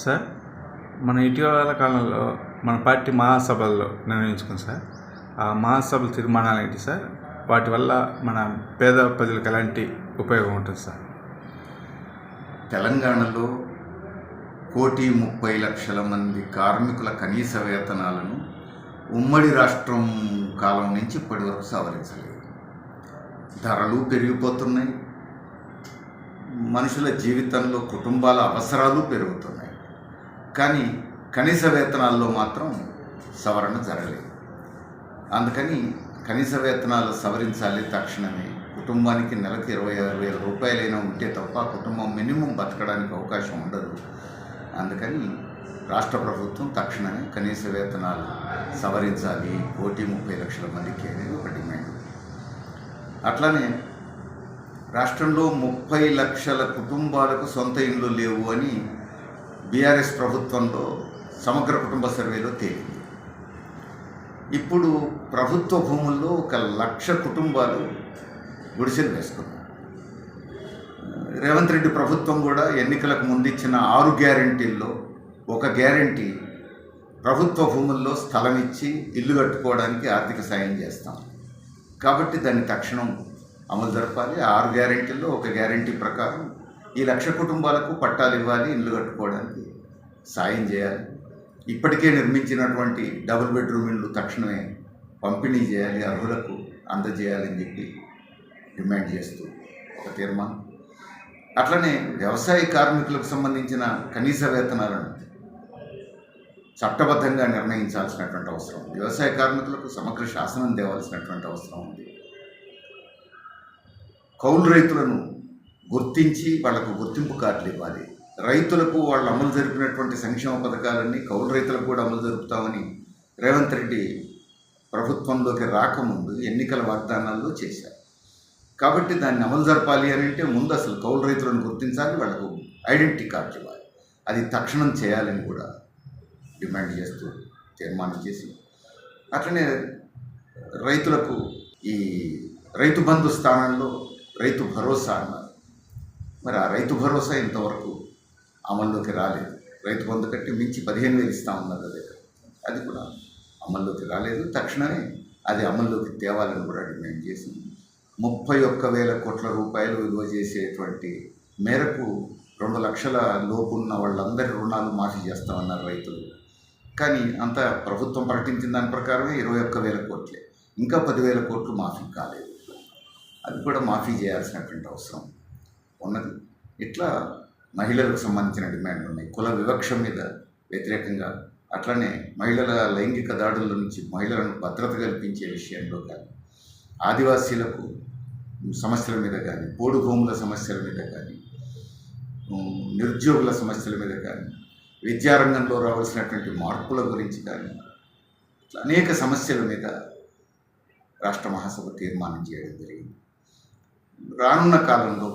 Sir మన ఇటీవల కాలంలో మన పార్టీ మహాసభల్లో నిర్ణయించుకుంది సార్ ఆ మహాసభల తీర్మానాలు ఏంటి సార్? వాటి వల్ల మన పేద ప్రజలకు ఎలాంటి ఉపయోగం ఉంటుంది సార్? తెలంగాణలో కోటి ముప్పై లక్షల మంది కార్మికుల కనీస వేతనాలను ఉమ్మడి రాష్ట్రం కాలం నుంచి ఇప్పటి వరకు సవరించలేదు. ధరలు పెరిగిపోతున్నాయి. మనుషుల జీవితంలో కుటుంబాల అవసరాలు పెరుగుతున్నాయి. కానీ కనీస వేతనాల్లో మాత్రం సవరణ జరగలేదు. అందుకని కనీస వేతనాలు సవరించాలి తక్షణమే. కుటుంబానికి నెలకు ఇరవై ఆరు వేల రూపాయలైనా ఉంటే తప్ప కుటుంబం మినిమం బతకడానికి అవకాశం ఉండదు. అందుకని రాష్ట్ర ప్రభుత్వం తక్షణమే కనీస వేతనాలు సవరించాలి. కోటి ముప్పై లక్షల మందికి అనేది ఒక డిమాండ్. అట్లానే రాష్ట్రంలో ముప్పై లక్షల కుటుంబాలకు సొంత ఇండ్లు లేవు అని బీఆర్ఎస్ ప్రభుత్వంలో సమగ్ర కుటుంబ సర్వేలో తేలింది. ఇప్పుడు ప్రభుత్వ భూముల్లో ఒక లక్ష కుటుంబాలు గుడిసెలు వేసుకున్నారు. రేవంత్ రెడ్డి ప్రభుత్వం కూడా ఎన్నికలకు ముందిచ్చిన ఆరు గ్యారంటీల్లో ఒక గ్యారంటీ ప్రభుత్వ భూముల్లో స్థలం ఇచ్చి ఇల్లు కట్టుకోవడానికి ఆర్థిక సాయం చేస్తాం. కాబట్టి దాన్ని తక్షణం అమలు జరపాలి. ఆరు గ్యారెంటీల్లో ఒక గ్యారెంటీ ప్రకారం ఈ లక్ష కుటుంబాలకు పట్టాలు ఇవ్వాలి ఇల్లు కట్టుకోవడానికి సాయం చేయాలి. ఇప్పటికే నిర్మించినటువంటి డబుల్ బెడ్రూమ్ ఇళ్ళు తక్షణమే పంపిణీ చేయాలి అర్హులకు అందజేయాలని చెప్పి డిమాండ్ చేస్తూ ఒక తీర్మానం. అట్లనే వ్యవసాయ కార్మికులకు సంబంధించిన కనీస వేతనాలను చట్టబద్ధంగా నిర్ణయించాల్సినటువంటి అవసరం ఉంది. వ్యవసాయ కార్మికులకు సమగ్ర శాసనం తేవాల్సినటువంటి అవసరం ఉంది. కౌలు రైతులను గుర్తించి వాళ్ళకు గుర్తింపు కార్డులు ఇవ్వాలి. రైతులకు వాళ్ళు అమలు జరిపినటువంటి సంక్షేమ పథకాలన్నీ కౌలు రైతులకు కూడా అమలు జరుపుతామని రేవంత్ రెడ్డి ప్రభుత్వంలోకి రాకముందు ఎన్నికల వాగ్దానాల్లో చేశారు. కాబట్టి దాన్ని అమలు జరపాలి అని అంటే ముందు అసలు కౌలు రైతులను గుర్తించాలి వాళ్ళకు ఐడెంటిటీ కార్డు ఇవ్వాలి. అది తక్షణం చేయాలని కూడా డిమాండ్ చేస్తూ తీర్మానం చేసి అట్లనే రైతులకు ఈ రైతు బంధు స్థానంలో రైతు భరోసా అన్న మరి ఆ రైతు భరోసా ఇంతవరకు అమల్లోకి రాలేదు. రైతు బంధు కట్టి మించి పదిహేను వేలు ఇస్తామన్నారు అదే అది కూడా అమల్లోకి రాలేదు. తక్షణమే అది అమల్లోకి తేవాలని కూడా డిమాండ్ చేసింది. ముప్పై ఒక్క వేల కోట్ల రూపాయలు విలువ చేసేటువంటి మేరకు రెండు లక్షల లోపు ఉన్న వాళ్ళందరి రుణాలు మాఫీ చేస్తామన్నారు రైతులు. కానీ అంత ప్రభుత్వం ప్రకటించిన దాని ప్రకారమే ఇరవై ఒక్క వేల కోట్లే. ఇంకా పదివేల కోట్లు మాఫీ కాలేదు. అది కూడా మాఫీ చేయాల్సినటువంటి అవసరం. ఉన్నది. ఇట్లా మహిళలకు సంబంధించిన డిమాండ్లు ఉన్నాయి. కుల వివక్ష మీద వ్యతిరేకంగా అట్లనే మహిళల లైంగిక దాడుల నుంచి మహిళలను భద్రత కల్పించే విషయంలో కానీ ఆదివాసీలకు సమస్యల మీద కానీ పోడు భూముల సమస్యల మీద కానీ నిరుద్యోగుల సమస్యల మీద కానీ విద్యారంగంలో రావాల్సినటువంటి మార్పుల గురించి కానీ ఇట్లా అనేక సమస్యల మీద రాష్ట్ర మహాసభ తీర్మానం చేయడం జరిగింది. రానున్న కాలంలో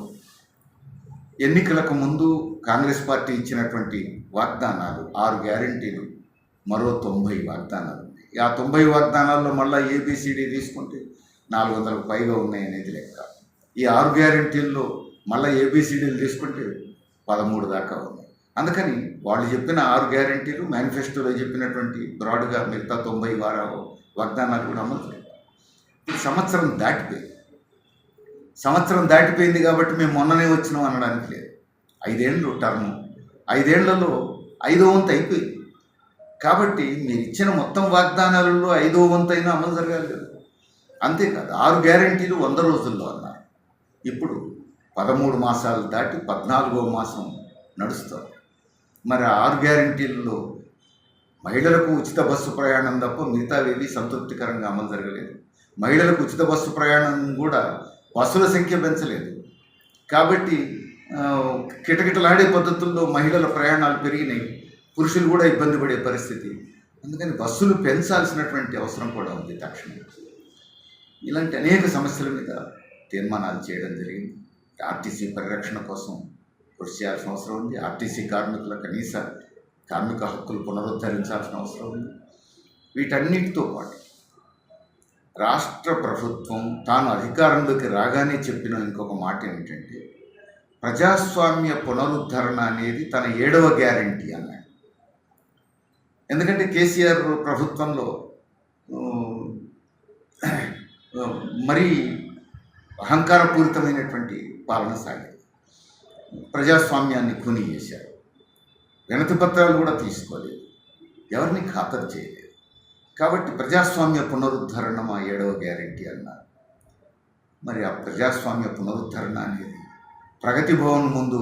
ఎన్నికలకు ముందు కాంగ్రెస్ పార్టీ ఇచ్చినటువంటి వాగ్దానాలు ఆరు గ్యారంటీలు మరో తొంభై వాగ్దానాలు ఉన్నాయి. ఆ తొంభై వాగ్దానాల్లో మళ్ళీ ఏబిసిడి తీసుకుంటే నాలుగు వందలకు పైగా ఉన్నాయి అనేది లెక్క. ఈ ఆరు గ్యారంటీల్లో మళ్ళీ ఏబిసిడీలు తీసుకుంటే పదమూడు దాకా ఉన్నాయి. అందుకని వాళ్ళు చెప్పిన ఆరు గ్యారంటీలు మేనిఫెస్టోలో చెప్పినటువంటి బ్రాడ్గా మిగతా తొంభై వార వాగ్దానాలు కూడా అమలు సంవత్సరం దాటిపోయింది. సంవత్సరం దాటిపోయింది కాబట్టి మేము మొన్ననే వచ్చినాం అనడానికి లేదు. ఐదేళ్ళు టర్మ్. ఐదేళ్ళలో ఐదో వంతు అయిపోయింది. కాబట్టి మీరు ఇచ్చిన మొత్తం వాగ్దానాలలో ఐదో వంతు అయినా అమలు జరగాలి కదా. అంతేకాదు ఆరు గ్యారంటీలు వంద రోజుల్లో అన్నారు. ఇప్పుడు పదమూడు మాసాలు దాటి పద్నాలుగో మాసం నడుస్తుంది. మరి ఆరు గ్యారంటీలలో మహిళలకు ఉచిత బస్సు ప్రయాణం తప్ప మిగతావేవి సంతృప్తికరంగా అమలు జరగలేదు. మహిళలకు ఉచిత బస్సు ప్రయాణం కూడా బస్సుల సంఖ్య పెంచలేదు. కాబట్టి కిటకిటలాడే పద్ధతుల్లో మహిళల ప్రయాణాలు పెరిగినాయి. పురుషులు కూడా ఇబ్బంది పడే పరిస్థితి. అందుకని బస్సులు పెంచాల్సినటువంటి అవసరం కూడా ఉంది తక్షణం ఇలాంటి అనేక సమస్యల మీద తీర్మానాలు చేయడం జరిగింది. ఆర్టీసీ పరిరక్షణ కోసం కృషి చేయాల్సిన అవసరం ఉంది. ఆర్టీసీ కార్మికుల కనీస కార్మిక హక్కులు పునరుద్ధరించాల్సిన అవసరం ఉంది. వీటన్నిటితో పాటు రాష్ట్ర ప్రభుత్వం తాను అధికారంలోకి రాగానే చెప్పిన ఇంకొక మాట ఏమిటంటే ప్రజాస్వామ్య పునరుద్ధరణ అనేది తన ఏడవ గ్యారంటీ అన్నాడు. ఎందుకంటే కేసీఆర్ ప్రభుత్వంలో మరీ అహంకారపూరితమైనటువంటి పాలన సాగింది ప్రజాస్వామ్యాన్ని కూని చేశారు. వినతి పత్రాలు కూడా తీసుకోలేదు. ఎవరిని ఖాతరు చేయలేదు. కాబట్టి ప్రజాస్వామ్య పునరుద్ధరణ మా ఏడవ గ్యారంటీ అన్నారు. మరి ఆ ప్రజాస్వామ్య పునరుద్ధరణ అనేది ప్రగతి భవన్ ముందు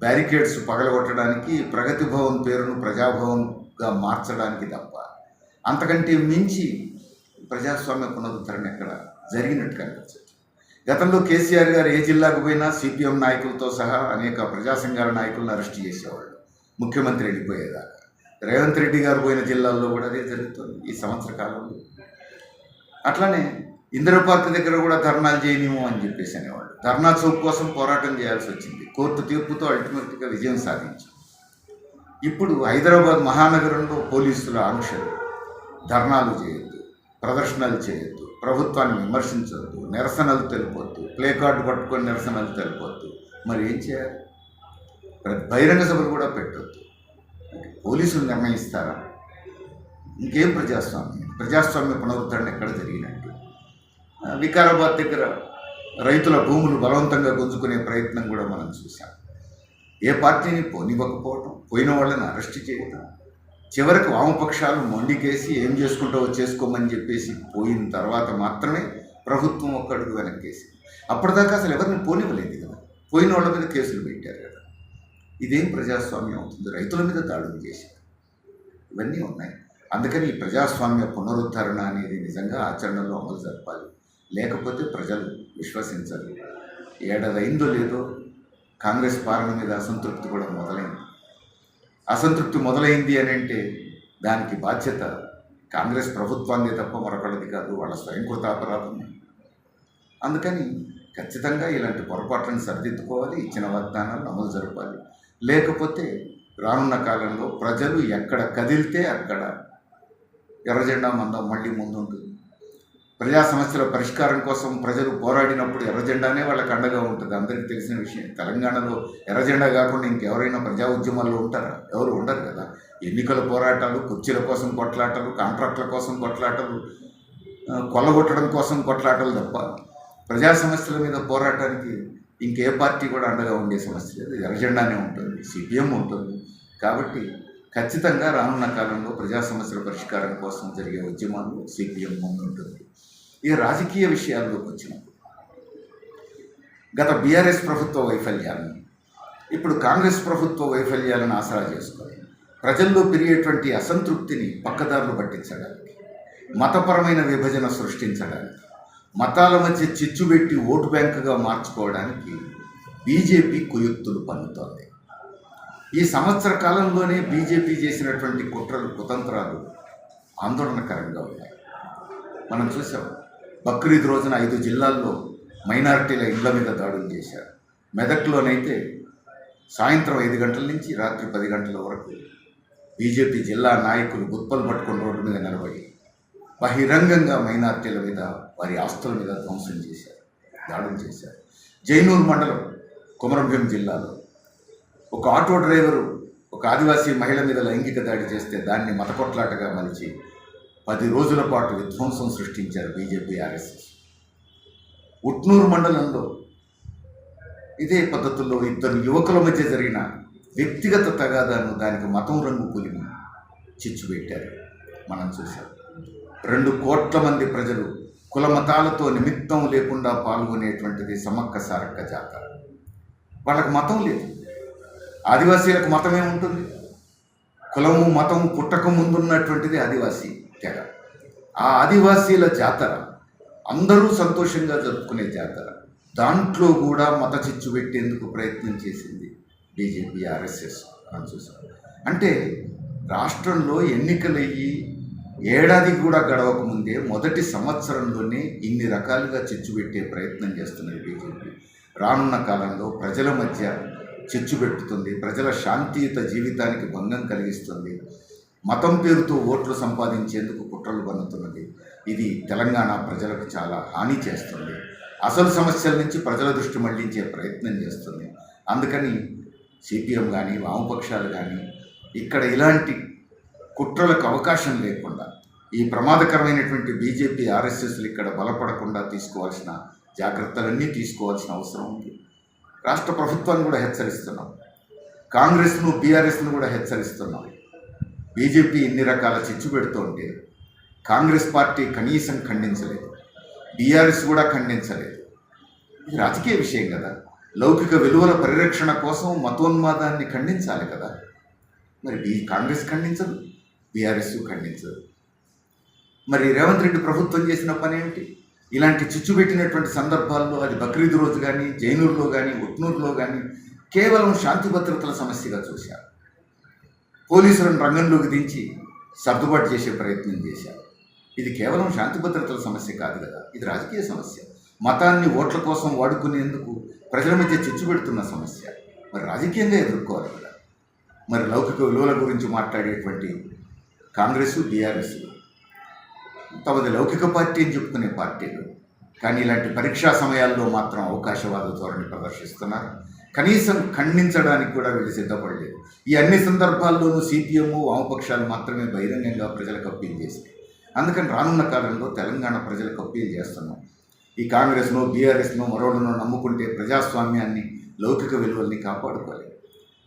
బ్యారికేడ్స్ పగలగొట్టడానికి ప్రగతి భవన్ పేరును ప్రజాభవన్గా మార్చడానికి తప్ప అంతకంటే మించి ప్రజాస్వామ్య పునరుద్ధరణ ఇక్కడ జరిగినట్టు కనిపించదు. గతంలో కేసీఆర్ గారు ఏ జిల్లాకు పోయినా సిపిఎం నాయకులతో సహా అనేక ప్రజా సంఘాల నాయకులను అరెస్ట్ చేసేవాళ్ళు. ముఖ్యమంత్రి వెళ్ళిపోయేదాకా. రేవంత్ రెడ్డి గారు పోయిన జిల్లాల్లో కూడా అదే జరుగుతుంది ఈ సంవత్సర కాలంలో. అట్లానే ఇందిరా పార్క్ దగ్గర కూడా ధర్నాలు చేయనేమో అని చెప్పేసి అనేవాళ్ళు. ధర్నా చౌక్ కోసం పోరాటం చేయాల్సి వచ్చింది. కోర్టు తీర్పుతో అల్టిమేట్గా విజయం సాధించాం ఇప్పుడు హైదరాబాద్ మహానగరంలో పోలీసుల ఆంక్షలు. ధర్నాలు చేయొద్దు ప్రదర్శనలు చేయొద్దు ప్రభుత్వాన్ని విమర్శించవద్దు నిరసనలు తెలుపొద్దు ప్లే కార్డు పట్టుకొని నిరసనలు తెలుపొద్దు. మరి ఏం చేయాలి? బహిరంగ సభలు కూడా పెట్టొద్దు. పోలీసులు నిర్ణయిస్తారా? ఇంకేం ప్రజాస్వామ్యం? ప్రజాస్వామ్య పునరుద్ధరణ ఎక్కడ జరిగినట్టు? వికారాబాద్ దగ్గర రైతుల భూములు బలవంతంగా గుంజుకునే ప్రయత్నం కూడా మనం చూసాం ఏ పార్టీని పోనివ్వకపోవటం పోయిన వాళ్ళని అరెస్ట్ చేయటం చివరికి వామపక్షాలు మొండికేసి ఏం చేసుకుంటావో చేసుకోమని చెప్పేసి పోయిన తర్వాత మాత్రమే ప్రభుత్వం ఒక్కడుగు వెనక్కేసి అప్పటిదాకా అసలు ఎవరిని పోనివ్వలేదు కదా. పోయిన వాళ్ళ మీద కేసులు పెట్టారు. ఇదేం ప్రజాస్వామ్యం అవుతుంది? రైతుల మీద దాడులు చేశారు. ఇవన్నీ ఉన్నాయి. అందుకని ఈ ప్రజాస్వామ్య పునరుద్ధరణ అనేది నిజంగా ఆచరణలో అమలు జరపాలి. లేకపోతే ప్రజలు విశ్వసించరు. ఏడాదైందో లేదో కాంగ్రెస్ పాలన మీద అసంతృప్తి కూడా మొదలైంది. అసంతృప్తి మొదలైంది అని అంటే దానికి బాధ్యత కాంగ్రెస్ ప్రభుత్వాన్ని తప్ప మరొకటిది కాదు వాళ్ళ స్వయంకృత అపరాధం. అందుకని ఖచ్చితంగా ఇలాంటి పొరపాట్లను సరిదిద్దుకోవాలి ఇచ్చిన వాగ్దానాలు అమలు జరపాలి. లేకపోతే రానున్న కాలంలో ప్రజలు ఎక్కడ కదిలితే అక్కడ ఎర్రజెండా మందం మళ్ళీ ముందుంటుంది. ప్రజా సమస్యల పరిష్కారం కోసం ప్రజలు పోరాడినప్పుడు ఎర్రజెండానే వాళ్ళకి అండగా ఉంటుంది. అందరికీ తెలిసిన విషయం. తెలంగాణలో ఎర్రజెండా కాకుండా ఇంకెవరైనా ప్రజా ఉద్యమాల్లో ఉంటారా? ఎవరు ఉండరు కదా. ఎన్నికల పోరాటాలు కుర్చీల కోసం కొట్లాటలు కాంట్రాక్టుల కోసం కొట్లాటలు కొల్లగొట్టడం కోసం కొట్లాటలు తప్ప ప్రజా సమస్యల మీద పోరాటానికి ఇంకే పార్టీ కూడా అండగా ఉండే సమస్య లేదు. ఎర్రజెండానే ఉంటుంది. సిపిఎం ఉంటుంది. కాబట్టి ఖచ్చితంగా రానున్న కాలంలో ప్రజా సమస్యల పరిష్కారం కోసం జరిగే ఉద్యమాలు సిపిఎం ముందుంటుంది ఈ రాజకీయ విషయాల్లోకి వచ్చినప్పుడు గత బీఆర్ఎస్ ప్రభుత్వ వైఫల్యాలను ఇప్పుడు కాంగ్రెస్ ప్రభుత్వ వైఫల్యాలను ఆసరా చేసుకొని ప్రజల్లో పెరిగేటువంటి అసంతృప్తిని పక్కదారులు పట్టించడానికి మతపరమైన విభజన సృష్టించడానికి మతాల మధ్య చిచ్చు పెట్టి ఓటు బ్యాంకుగా మార్చుకోవడానికి బీజేపీ కుయుక్తులు పన్నుతోంది. ఈ సంవత్సర కాలంలోనే బీజేపీ చేసినటువంటి కుట్రలు కుతంత్రాలు ఆందోళనకరంగా ఉన్నాయి. మనం చూసాం బక్రీద్ రోజున ఐదు జిల్లాల్లో మైనారిటీల ఇళ్ళ మీద దాడులు చేశారు. మెదక్లోనైతే సాయంత్రం ఐదు గంటల నుంచి రాత్రి పది గంటల వరకు బీజేపీ జిల్లా నాయకులు గుత్పలు పట్టుకుని రోడ్డు మీద నిలబడి బహిరంగంగా మైనార్టీల మీద వారి ఆస్తుల మీద ధ్వంసం చేశారు దాడులు చేశారు. జైనూర్ మండలం కుమరంభీం జిల్లాలో ఒక ఆటో డ్రైవరు ఒక ఆదివాసీ మహిళ మీద లైంగిక దాడి చేస్తే దాన్ని మతకొట్లాటగా మలిచి పది రోజుల పాటు విధ్వంసం సృష్టించారు బీజేపీ ఆర్ఎస్ఎస్. ఉట్నూరు మండలంలో ఇదే పద్ధతుల్లో ఇద్దరు యువకుల మధ్య జరిగిన వ్యక్తిగత తగాదాను దానికి మతం రంగు పులిమి చిచ్చు పెట్టారు మనం చూసాం రెండు కోట్ల మంది ప్రజలు కుల మతాలతో నిమిత్తం లేకుండా పాల్గొనేటువంటిది సమక్క సారక్క జాతర. వాళ్ళకి మతం లేదు. ఆదివాసీలకు మతమే ఉంటుంది. కులము మతం పుట్టక ముందున్నటువంటిది ఆదివాసీ తెగ ఆ ఆదివాసీల జాతర అందరూ సంతోషంగా జరుపుకునే జాతర. దాంట్లో కూడా మత చిచ్చు పెట్టేందుకు ప్రయత్నం చేసింది బీజేపీ ఆర్ఎస్ఎస్ మనం చూసాం అంటే రాష్ట్రంలో ఎన్నికలయ్యి ఏడాది కూడా గడవక ముందే మొదటి సంవత్సరంలోనే ఇన్ని రకాలుగా చిచ్చు పెట్టే ప్రయత్నం చేస్తున్నది బీజేపీ. రానున్న కాలంలో ప్రజల మధ్య చిచ్చు పెట్టుతుంది ప్రజల శాంతియుత జీవితానికి భంగం కలిగిస్తుంది. మతం పేరుతో ఓట్లు సంపాదించేందుకు కుట్రలు పన్నుతున్నది. ఇది తెలంగాణ ప్రజలకు చాలా హాని చేస్తుంది. అసలు సమస్యల నుంచి ప్రజల దృష్టి మళ్ళించే ప్రయత్నం చేస్తుంది. అందుకని సిపిఎం కానీ వామపక్షాలు కానీ ఇక్కడ ఇలాంటి కుట్రలకు అవకాశం లేకుండా ఈ ప్రమాదకరమైనటువంటి బీజేపీ ఆర్ఎస్ఎస్లు ఇక్కడ బలపడకుండా తీసుకోవాల్సిన జాగ్రత్తలన్నీ తీసుకోవాల్సిన అవసరం ఉంది. రాష్ట్ర ప్రభుత్వాన్ని కూడా హెచ్చరిస్తున్నాం. కాంగ్రెస్ను బీఆర్ఎస్ను కూడా హెచ్చరిస్తున్నాం. బీజేపీ ఇన్ని రకాల చిచ్చు పెడుతుంటే కాంగ్రెస్ పార్టీ కనీసం ఖండించలేదు. బీఆర్ఎస్ కూడా ఖండించలేదు. ఇది రాజకీయ విషయం కదా. లౌకిక విలువల పరిరక్షణ కోసం మతోన్మాదాన్ని ఖండించాలి కదా. మరి బీ కాంగ్రెస్ ఖండించదు. బీఆర్ఎస్ ఖండించదు. మరి రేవంత్ రెడ్డి ప్రభుత్వం చేసిన పని ఏమిటి ఇలాంటి చిచ్చు పెట్టినటువంటి సందర్భాల్లో అది బక్రీద్ రోజు కానీ జైనూరులో కానీ ఉట్నూరులో కానీ కేవలం శాంతి భద్రతల సమస్యగా చూశారు. పోలీసులను రంగంలోకి దించి సర్దుబాటు చేసే ప్రయత్నం చేశారు. ఇది కేవలం శాంతి భద్రతల సమస్య కాదు కదా? ఇది రాజకీయ సమస్య. మతాన్ని ఓట్ల కోసం వాడుకునేందుకు ప్రజల మధ్య చిచ్చు పెడుతున్న సమస్య. మరి రాజకీయంగా ఎదుర్కోవాలి కదా? మరి లౌకిక విలువల గురించి మాట్లాడేటువంటి కాంగ్రెస్ బీఆర్ఎస్ తమది లౌకిక పార్టీ అని చెప్పుకునే పార్టీలు. కానీ ఇలాంటి పరీక్షా సమయాల్లో మాత్రం అవకాశవాద ధోరణి ప్రదర్శిస్తున్నారు. కనీసం ఖండించడానికి కూడా వీళ్ళు సిద్ధపడలేదు. ఈ అన్ని సందర్భాల్లోనూ సిపిఎం వామపక్షాలు మాత్రమే బహిరంగంగా ప్రజలకు అప్పీల్ చేశాయి. అందుకని రానున్న కాలంలో తెలంగాణ ప్రజలకు అప్పీల్ చేస్తున్నాం. ఈ కాంగ్రెస్ను బీఆర్ఎస్ను మరోడును నమ్ముకుంటే ప్రజాస్వామ్యాన్ని లౌకిక విలువల్ని కాపాడుకోవాలి.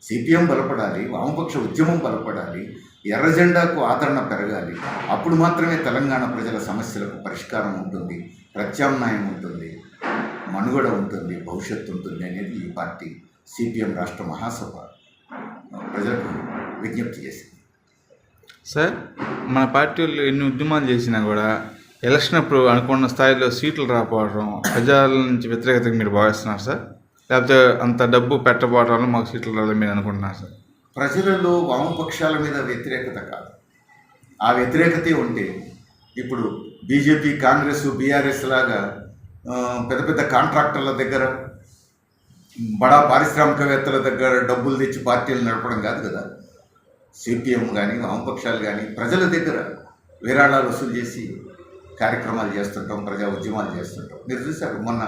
సిపిఎం బలపడాలి వామపక్ష ఉద్యమం బలపడాలి ఎర్రజెండాకు ఆదరణ పెరగాలి. అప్పుడు మాత్రమే తెలంగాణ ప్రజల సమస్యలకు పరిష్కారం ఉంటుంది. ప్రత్యామ్నాయం ఉంటుంది. మనుగడ ఉంటుంది. భవిష్యత్తు ఉంటుంది అనేది ఈ పార్టీ సిపిఎం రాష్ట్ర మహాసభ. ప్రజలకు విజ్ఞప్తి చేసింది. సార్ మన పార్టీ వాళ్ళు ఎన్ని ఉద్యమాలు చేసినా కూడా ఎలక్షన్ అప్పుడు అనుకున్న స్థాయిలో సీట్లు రాకపోవడం ప్రజల నుంచి వ్యతిరేకతకు మీరు భావిస్తున్నారు సార్? లేకపోతే అంత డబ్బు పెట్టకపోవడం వల్ల మాకు సీట్లు రాలని మీరు అనుకుంటున్నారు సార్? ప్రజలలో వామపక్షాల మీద వ్యతిరేకత కాదు. ఆ వ్యతిరేకతే ఉంటే ఇప్పుడు బీజేపీ కాంగ్రెస్ బీఆర్ఎస్ లాగా పెద్ద పెద్ద కాంట్రాక్టర్ల దగ్గర బడా పారిశ్రామికవేత్తల దగ్గర డబ్బులు తెచ్చి పార్టీలు నడపడం కాదు కదా. సిపిఎం కానీ వామపక్షాలు కానీ ప్రజల దగ్గర విరాళాలు వసూలు చేసి కార్యక్రమాలు చేస్తుంటాం ప్రజా ఉద్యమాలు చేస్తుంటాం. మీరు చూశారు మొన్న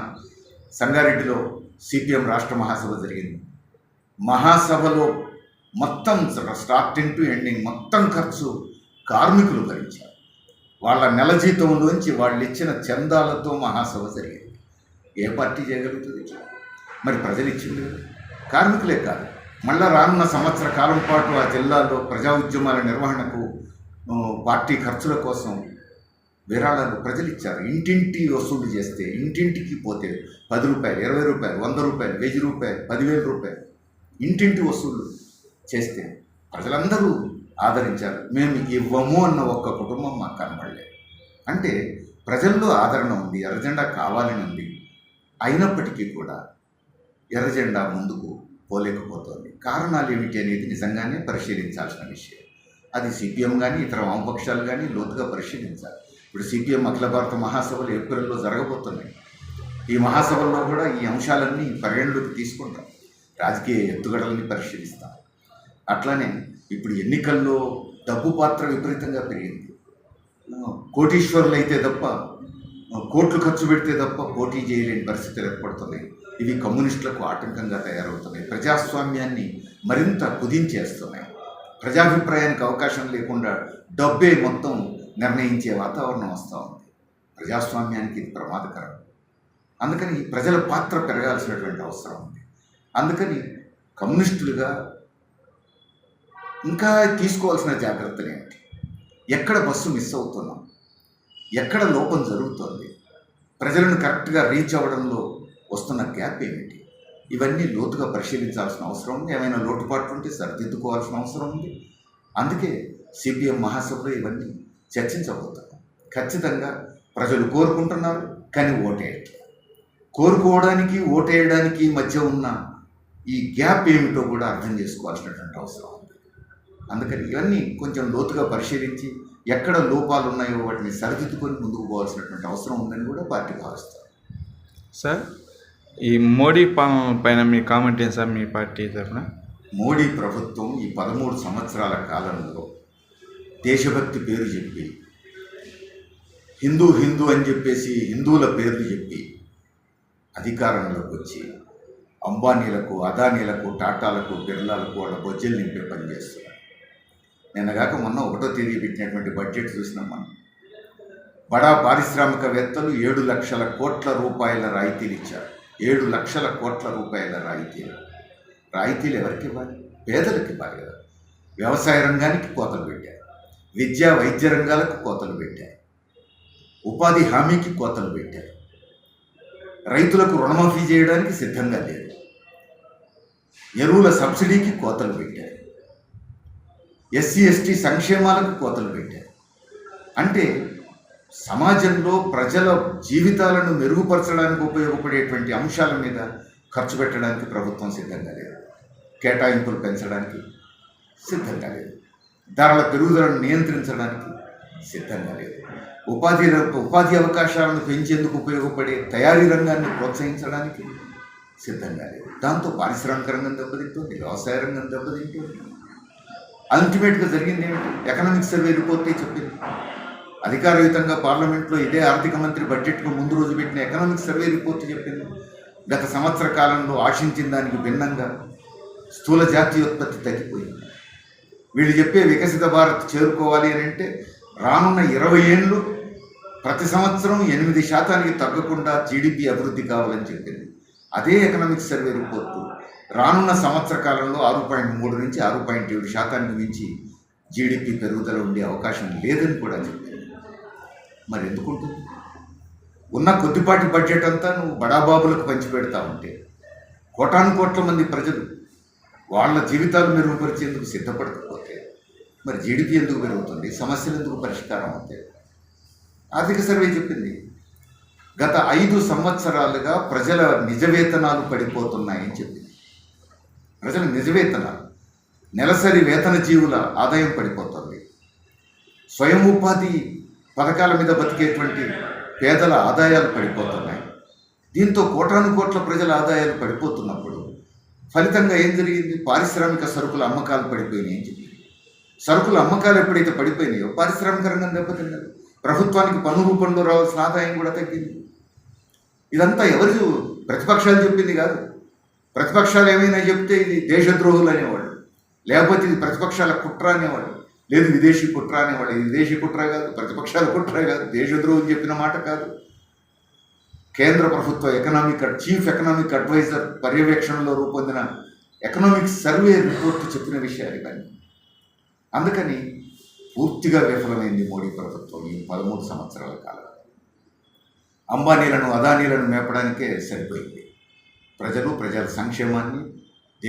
సంగారెడ్డిలో సిపిఎం రాష్ట్ర మహాసభ జరిగింది. మహాసభలో మొత్తం స్టార్టింగ్ టు ఎండింగ్ మొత్తం ఖర్చు కార్మికులు భరించారు. వాళ్ళ నెల జీతంలోంచి వాళ్ళు ఇచ్చిన చందాలతో మహాసభ జరిగింది. ఏ పార్టీ చేయగలుగుతుంది మరి ప్రజలు ఇచ్చింది కార్మికులే కాదు. మళ్ళా రానున్న సంవత్సర కాలం పాటు ఆ జిల్లాలో ప్రజా ఉద్యమాల నిర్వహణకు పార్టీ ఖర్చుల కోసం విరాళాలు ప్రజలు ఇచ్చారు. ఇంటింటి వసూలు చేస్తే ఇంటింటికి పోతే పది రూపాయలు ఇరవై రూపాయలు వంద రూపాయలు వెయ్యి రూపాయలు పదివేల రూపాయలు. ఇంటింటి వసూలు చేస్తే ప్రజలందరూ ఆదరించారు. మేము ఇవ్వము అన్న ఒక్క కుటుంబం మాకు కనబడలేదు. అంటే ప్రజల్లో ఆదరణ ఉంది ఎర్రజెండా కావాలని ఉంది. అయినప్పటికీ కూడా ఎర్రజెండా ముందుకు పోలేకపోతుంది. కారణాలు ఏమిటి అనేది నిజంగానే పరిశీలించాల్సిన విషయం. అది సిపిఎం కానీ ఇతర వామపక్షాలు కానీ లోతుగా పరిశీలించాలి. ఇప్పుడు సిపిఎం అఖిల భారత మహాసభలు ఏప్రిల్లో జరగబోతున్నాయి. ఈ మహాసభల్లో కూడా ఈ అంశాలన్నీ పరిగణలోకి తీసుకుంటాం. రాజకీయ ఎత్తుగడలని పరిశీలిస్తాం. అట్లానే ఇప్పుడు ఎన్నికల్లో డబ్బు పాత్ర విపరీతంగా పెరిగింది. కోటీశ్వరులు అయితే తప్ప కోట్లు ఖర్చు పెడితే తప్ప పోటీ చేయలేని పరిస్థితులు ఏర్పడుతున్నాయి. ఇవి కమ్యూనిస్టులకు ఆటంకంగా తయారవుతున్నాయి. ప్రజాస్వామ్యాన్ని మరింత కుదించేస్తున్నాయి. ప్రజాభిప్రాయానికి అవకాశం లేకుండా డబ్బే మొత్తం నిర్ణయించే వాతావరణం వస్తూ ఉంది. ప్రజాస్వామ్యానికి ఇది ప్రమాదకరం. అందుకని ప్రజల పాత్ర పెరగాల్సినటువంటి అవసరం ఉంది. అందుకని కమ్యూనిస్టులుగా ఇంకా తీసుకోవాల్సిన జాగ్రత్తలు ఏమిటి ఎక్కడ బస్సు మిస్ అవుతున్నాం? ఎక్కడ లోపం జరుగుతోంది? ప్రజలను కరెక్ట్గా రీచ్ అవ్వడంలో వస్తున్న గ్యాప్ ఏమిటి? ఇవన్నీ లోతుగా పరిశీలించాల్సిన అవసరం ఉంది. ఏమైనా లోటుపాట్లు ఉంటే సరిదిద్దుకోవాల్సిన అవసరం ఉంది. అందుకే సిపిఎం మహాసభలో ఇవన్నీ చర్చించబోతున్నాం. ఖచ్చితంగా ప్రజలు కోరుకుంటున్నారు కానీ ఓటేయట్లేదు. కోరుకోవడానికి ఓటేయడానికి మధ్య ఉన్న ఈ గ్యాప్ ఏమిటో కూడా అర్థం చేసుకోవాల్సినటువంటి అవసరం అందుకని ఇవన్నీ కొంచెం లోతుగా పరిశీలించి ఎక్కడ లోపాలు ఉన్నాయో వాటిని సరిదిద్దుకొని ముందుకు పోవాల్సినటువంటి అవసరం ఉందని కూడా పార్టీ భావిస్తారు. సార్ ఈ మోడీ పైన మీ కామెంట్ ఏంటి సార్ మీ పార్టీ తరఫున? మోడీ ప్రభుత్వం ఈ పదమూడు సంవత్సరాల కాలంలో దేశభక్తి పేరు చెప్పి హిందూ హిందూ అని చెప్పేసి హిందువుల పేర్లు చెప్పి అధికారంలోకి వచ్చి అంబానీలకు అదానీలకు టాటాలకు బిర్లాలకు వాళ్ళ బొజ్జలు నింపే పని చేస్తున్నారు. నిన్నగాక మొన్న ఒకటో తేదీ పెట్టినటువంటి బడ్జెట్ చూసినాం మనం. బడా పారిశ్రామికవేత్తలు ఏడు లక్షల కోట్ల రూపాయల రాయితీలు ఇచ్చారు. ఏడు లక్షల కోట్ల రూపాయల రాయితీలు. రాయితీలు ఎవరికి ఇవ్వాలి? పేదలకు ఇవ్వాలి కదా. వ్యవసాయ రంగానికి కోతలు పెట్టారు. విద్యా వైద్య రంగాలకు కోతలు పెట్టారు. ఉపాధి హామీకి కోతలు పెట్టారు. రైతులకు రుణమాఫీ చేయడానికి సిద్ధంగా లేదు ఎరువుల సబ్సిడీకి కోతలు పెట్టారు. ఎస్సీ ఎస్టీ సంక్షేమాలకు కోతలు పెట్టారు. అంటే సమాజంలో ప్రజల జీవితాలను మెరుగుపరచడానికి ఉపయోగపడేటువంటి అంశాల మీద ఖర్చు పెట్టడానికి ప్రభుత్వం సిద్ధంగా లేదు. కేటాయింపులు పెంచడానికి సిద్ధంగా లేదు. ధరల పెరుగుదలను నియంత్రించడానికి సిద్ధంగా లేదు. ఉపాధి ఉపాధి అవకాశాలను పెంచేందుకు ఉపయోగపడే తయారీ రంగాన్ని ప్రోత్సహించడానికి సిద్ధంగా లేదు. దాంతో పారిశ్రామిక రంగం దెబ్బతింటుంది వ్యవసాయ రంగం దెబ్బతింటుంది. అల్టిమేట్గా జరిగింది ఏమిటి? ఎకనామిక్ సర్వే రిపోర్టే చెప్పింది. అధికారయుతంగా పార్లమెంట్లో ఇదే ఆర్థిక మంత్రి బడ్జెట్కు ముందు రోజు పెట్టిన ఎకనామిక్ సర్వే రిపోర్ట్ చెప్పింది. గత సంవత్సర కాలంలో ఆశించిన దానికి భిన్నంగా స్థూల జాతీయోత్పత్తి తగ్గిపోయింది. వీళ్ళు చెప్పే వికసిత భారత్ చేరుకోవాలి అని అంటే రానున్న ఇరవై ఏళ్ళు ప్రతి సంవత్సరం ఎనిమిది శాతానికి తగ్గకుండా జీడిపి అభివృద్ధి కావాలని చెప్పింది. అదే ఎకనామిక్ సర్వే రిపోర్టు. రానున్న సంవత్సర కాలంలో ఆరు పాయింట్ మూడు నుంచి ఆరు పాయింట్ ఏడు శాతానికి మించి జీడిపి పెరుగుదల ఉండే అవకాశం లేదని కూడా చెప్పారు. మరి ఎందుకుంటుంది ఉన్న కొద్దిపాటి బడ్జెట్ అంతా నువ్వు బడాబాబులకు పంచిపెడతా ఉంటే కోటాను కోట్ల మంది ప్రజలు వాళ్ళ జీవితాలు మెరుగుపరిచేందుకు సిద్ధపడకపోతే మరి జీడిపి ఎందుకు పెరుగుతుంది? సమస్యలు ఎందుకు పరిష్కారం అవుతాయి? ఆర్థిక సర్వే చెప్పింది. గత ఐదు సంవత్సరాలుగా ప్రజల నిజ వేతనాలు పడిపోతున్నాయని చెప్పింది. ప్రజలు నిజవేతన నెలసరి వేతన జీవుల ఆదాయం పడిపోతుంది. స్వయం ఉపాధి పథకాల మీద బతికేటువంటి పేదల ఆదాయాలు పడిపోతున్నాయి. దీంతో కోటాను కోట్ల ప్రజల ఆదాయాలు పడిపోతున్నప్పుడు ఫలితంగా ఏం జరిగింది? పారిశ్రామిక సరుకుల అమ్మకాలు పడిపోయినాయి అని చెప్పి. సరుకుల అమ్మకాలు ఎప్పుడైతే పడిపోయినాయో పారిశ్రామిక రంగం దెబ్బతిన్నది. ప్రభుత్వానికి పన్ను రూపంలో రావాల్సిన ఆదాయం కూడా తగ్గింది. ఇదంతా ఎవరు ప్రతిపక్షాలు చెప్పింది కాదు. ప్రతిపక్షాలు ఏమైనా చెప్తే ఇది దేశద్రోహులు అనేవాళ్ళు. లేకపోతే ఇది ప్రతిపక్షాల కుట్ర అనేవాళ్ళు. లేదు విదేశీ కుట్ర అనేవాళ్ళు. ఇది విదేశీ కుట్ర కాదు ప్రతిపక్షాల కుట్ర కాదు దేశద్రోహులు చెప్పిన మాట కాదు. కేంద్ర ప్రభుత్వ ఎకనామిక్ చీఫ్ ఎకనామిక్ అడ్వైజర్ పర్యవేక్షణలో రూపొందిన ఎకనామిక్ సర్వే రిపోర్ట్ చెప్పిన విషయాలు కానీ. అందుకని పూర్తిగా విఫలమైంది మోడీ ప్రభుత్వం ఈ పదమూడు సంవత్సరాల కాలం. అంబానీలను అదానీలను మేపడానికే సరిపోయింది. ప్రజలు ప్రజల సంక్షేమాన్ని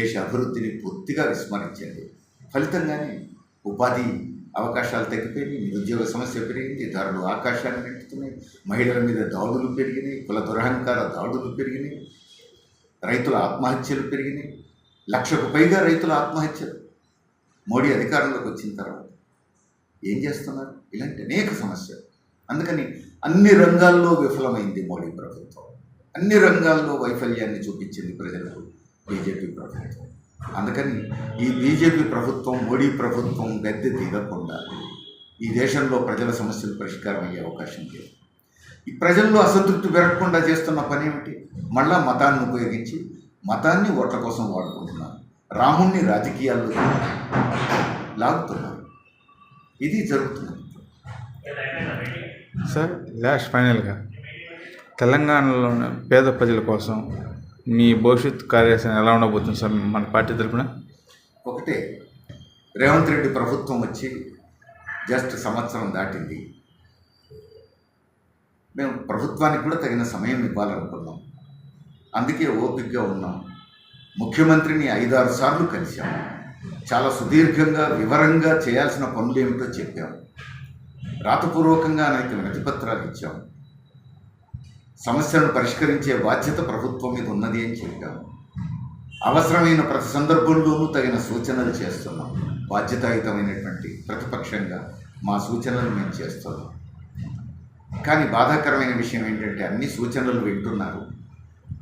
దేశ అభివృద్ధిని పూర్తిగా విస్మరించింది ఫలితంగానే ఉపాధి అవకాశాలు తగ్గిపోయినాయి నిరుద్యోగ సమస్య పెరిగింది ధరలు ఆకాశాన్ని నింపుతున్నాయి మహిళల మీద దాడులు పెరిగినాయి కుల దురహంకార దాడులు పెరిగినాయి రైతుల ఆత్మహత్యలు పెరిగినాయి లక్షకు పైగా రైతుల ఆత్మహత్యలు. మోడీ అధికారంలోకి వచ్చిన తర్వాత ఏం చేస్తున్నారు? ఇలాంటి అనేక సమస్యలు. అందుకని అన్ని రంగాల్లో విఫలమైంది మోడీ ప్రభుత్వం. అన్ని రంగాల్లో వైఫల్యాన్ని చూపించింది ప్రజలకు బీజేపీ ప్రభుత్వం. అందుకని ఈ బీజేపీ ప్రభుత్వం మోడీ ప్రభుత్వం గద్దె తీగకుండా ఈ దేశంలో ప్రజల సమస్యలు పరిష్కారం అయ్యే అవకాశం లేదు. ఈ ప్రజల్లో అసంతృప్తి పెరగకుండా చేస్తున్న పని ఏమిటి? మళ్ళా మతాన్ని ఉపయోగించి మతాన్ని ఓట్ల కోసం వాడుకుంటున్నారు. రాముణ్ణి రాజకీయాల్లో లాగుతున్నారు. ఇది జరుగుతుంది సార్ లాస్ట్ ఫైనల్గా తెలంగాణలో ఉన్న పేద ప్రజల కోసం మీ భవిష్యత్ కార్యాచరణ ఎలా ఉండబోతుంది సార్ మన పార్టీ తరఫున ఒకటే రేవంత్ రెడ్డి ప్రభుత్వం వచ్చి జస్ట్ సంవత్సరం దాటింది. మేము ప్రభుత్వానికి కూడా తగిన సమయం ఇవ్వాలనుకున్నాం. అందుకే ఓపికగా ఉన్నాం. ముఖ్యమంత్రిని ఐదారు సార్లు కలిశాం. చాలా సుదీర్ఘంగా వివరంగా చేయాల్సిన పనులు ఏమిటో చెప్పాం. రాతపూర్వకంగా అనేక వినతిపత్రాలు ఇచ్చాం. సమస్యలను పరిష్కరించే బాధ్యత ప్రభుత్వం మీద ఉన్నది అని చెప్పాము. అవసరమైన ప్రతి సందర్భంలోనూ తగిన సూచనలు చేస్తున్నాం. బాధ్యతాయుతమైనటువంటి ప్రతిపక్షంగా మా సూచనలు మేము చేస్తున్నాం. కానీ బాధాకరమైన విషయం ఏంటంటే అన్ని సూచనలు వింటున్నారు.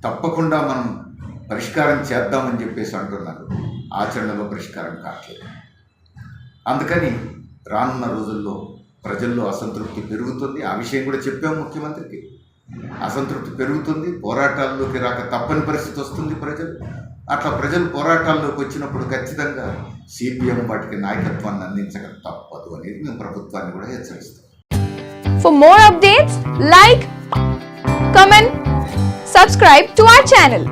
తప్పకుండా మనం పరిష్కారం చేద్దామని చెప్పేసి అంటున్నారు. ఆచరణలో పరిష్కారం కావట్లేదు అందుకని రానున్న రోజుల్లో ప్రజల్లో అసంతృప్తి పెరుగుతుంది. ఆ విషయం కూడా చెప్పాము ముఖ్యమంత్రికి. అసంతృప్తి పెరుగుతుంది పోరాటాల్లోకి రాక తప్పని పరిస్థితి వస్తుంది ప్రజలు. అట్లా ప్రజలు పోరాటాల్లోకి వచ్చినప్పుడు ఖచ్చితంగా సిపిఎం వాటికి నాయకత్వాన్ని అందించక తప్పదు అనేది మేము ప్రభుత్వాన్ని కూడా హెచ్చరిస్తాం. For more updates like comment subscribe to our channel